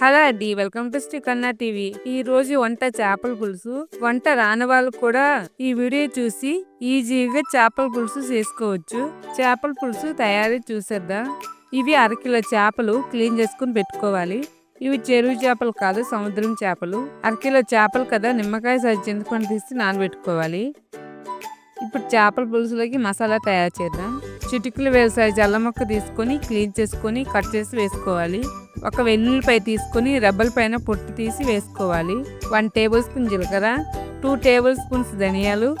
Hello అండి welcome to శ్రీకన్నా TV. ఈ రోజు వంట చేపల పులుసు. వంట రాని వాళ్ళు కూడా ఈ వీడియో చూసి ఈజీగా చేపల పులుసు చేసుకోవచ్చు. చేపల పులుసు తయారీ చూసేద్దాం. ఇవి అరకిలో చేపలు క్లీన్ చేసుకుని పెట్టుకోవాలి. ఇవి చెరువు చేపలు కాదు సముద్రం చేపలు. అరకిలో చేపలు కదా నిమ్మకాయ సరి చింతపండు తీసి నానబెట్టుకోవాలి. ఇప్పుడు చేపల పులుసులోకి మసాలా తయారు చేద్దాం. చిటికలు వేసాయి జల్ల మొక్క తీసుకొని క్లీన్ చేసుకొని కట్ చేసి వేసుకోవాలి. ఒక వెల్లుల్లిపై తీసుకొని రెబ్బల పైన పొట్టు తీసి వేసుకోవాలి. వన్ టేబుల్ స్పూన్ జీలకర్ర టూ టేబుల్ స్పూన్స్ ధనియాలు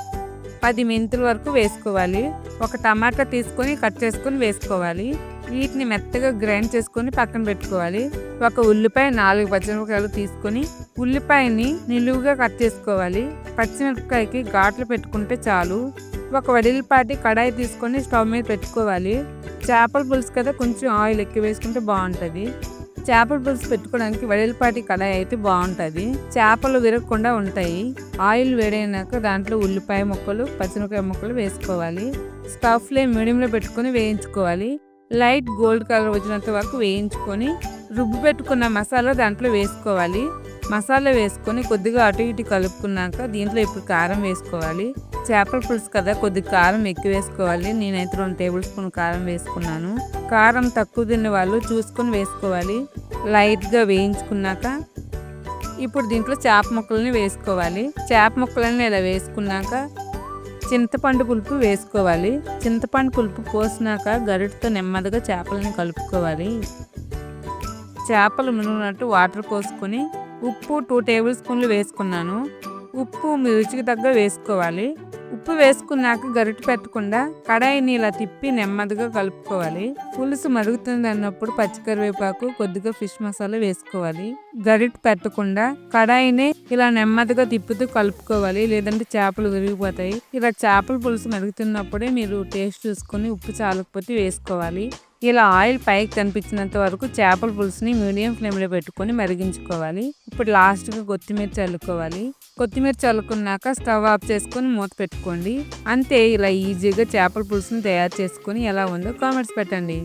పది మెంతుల వరకు వేసుకోవాలి. ఒక టమాటా తీసుకొని కట్ చేసుకొని వేసుకోవాలి. వీటిని మెత్తగా గ్రైండ్ చేసుకొని పక్కన పెట్టుకోవాలి. ఒక ఉల్లిపాయ నాలుగు పచ్చిమిరపకాయలు తీసుకొని ఉల్లిపాయని నిలువుగా కట్ చేసుకోవాలి. పచ్చిమిరపకాయకి ఘాట్లు పెట్టుకుంటే చాలు. ఒక వడిలిపాటి కడాయి తీసుకొని స్టవ్ మీద పెట్టుకోవాలి. చేపల పులుసు కదా కొంచెం ఆయిల్ ఎక్కువ వేసుకుంటే బాగుంటుంది. చేపల పులుసు పెట్టుకోవడానికి వెడల్పాటి కడాయి అయితే బాగుంటుంది. చేపలు విరగకుండా ఉంటాయి. ఆయిల్ వేడైనాక దాంట్లో ఉల్లిపాయ ముక్కలు పచ్చిమిరపకాయ ముక్కలు వేసుకోవాలి. స్టవ్ ఫ్లేమ్ మీడియంలో పెట్టుకొని వేయించుకోవాలి. లైట్ గోల్డ్ కలర్ వచ్చినంత వరకు వేయించుకొని రుబ్బు పెట్టుకున్న మసాలా దాంట్లో వేసుకోవాలి. మసాలా వేసుకొని కొద్దిగా అటు ఇటు కలుపుకున్నాక దీంట్లో ఇప్పుడు కారం వేసుకోవాలి. చేపల పులుసు కదా కొద్ది కారం ఎక్కువ వేసుకోవాలి. నేనైతే రెండు టేబుల్ స్పూన్ కారం వేసుకున్నాను. కారం తక్కువ తిన్న వాళ్ళు చూసుకొని వేసుకోవాలి. లైట్గా వేయించుకున్నాక ఇప్పుడు దీంట్లో చేప ముక్కలని వేసుకోవాలి. చేప ముక్కలని ఇలా వేసుకున్నాక చింతపండు పులుపు వేసుకోవాలి. చింతపండు పులుపు పోసినాక గరిటతో నెమ్మదిగా చేపలను కలుపుకోవాలి. చేపలు మునిగినట్టు వాటర్ పోసుకొని ఉప్పు టూ టేబుల్ స్పూన్లు వేసుకున్నాను. ఉప్పు మీ రుచికి తగ్గ వేసుకోవాలి. ఉప్పు వేసుకున్నాక గరిటె పెట్టకుండా కడాయిని ఇలా తిప్పి నెమ్మదిగా కలుపుకోవాలి. పులుసు మరుగుతుంది అన్నప్పుడు పచ్చికరివేపాకు కొద్దిగా ఫిష్ మసాలా వేసుకోవాలి. గరిటె పెట్టకుండా కడాయిని ఇలా నెమ్మదిగా తిప్పుతూ కలుపుకోవాలి. లేదంటే చేపలు విరిగిపోతాయి. ఇలా చేపల పులుసు మరుగుతున్నప్పుడే మీరు టేస్ట్ చూసుకొని ఉప్పు చాలకపోతే వేసుకోవాలి. ఇలా ఆయిల్ పైకి కనిపించినంత వరకు చేపల పులుసుని మీడియం ఫ్లేమ్లో పెట్టుకొని మరిగించుకోవాలి. ఇప్పుడు లాస్ట్గా కొత్తిమీర చల్లుకోవాలి. కొత్తిమీర చల్లుకున్నాక స్టవ్ ఆఫ్ చేసుకొని మూత పెట్టుకోండి. అంతే ఇలా ఈజీగా చేపల పులుసుని తయారు చేసుకొని ఎలా ఉందో కామెంట్స్ పెట్టండి.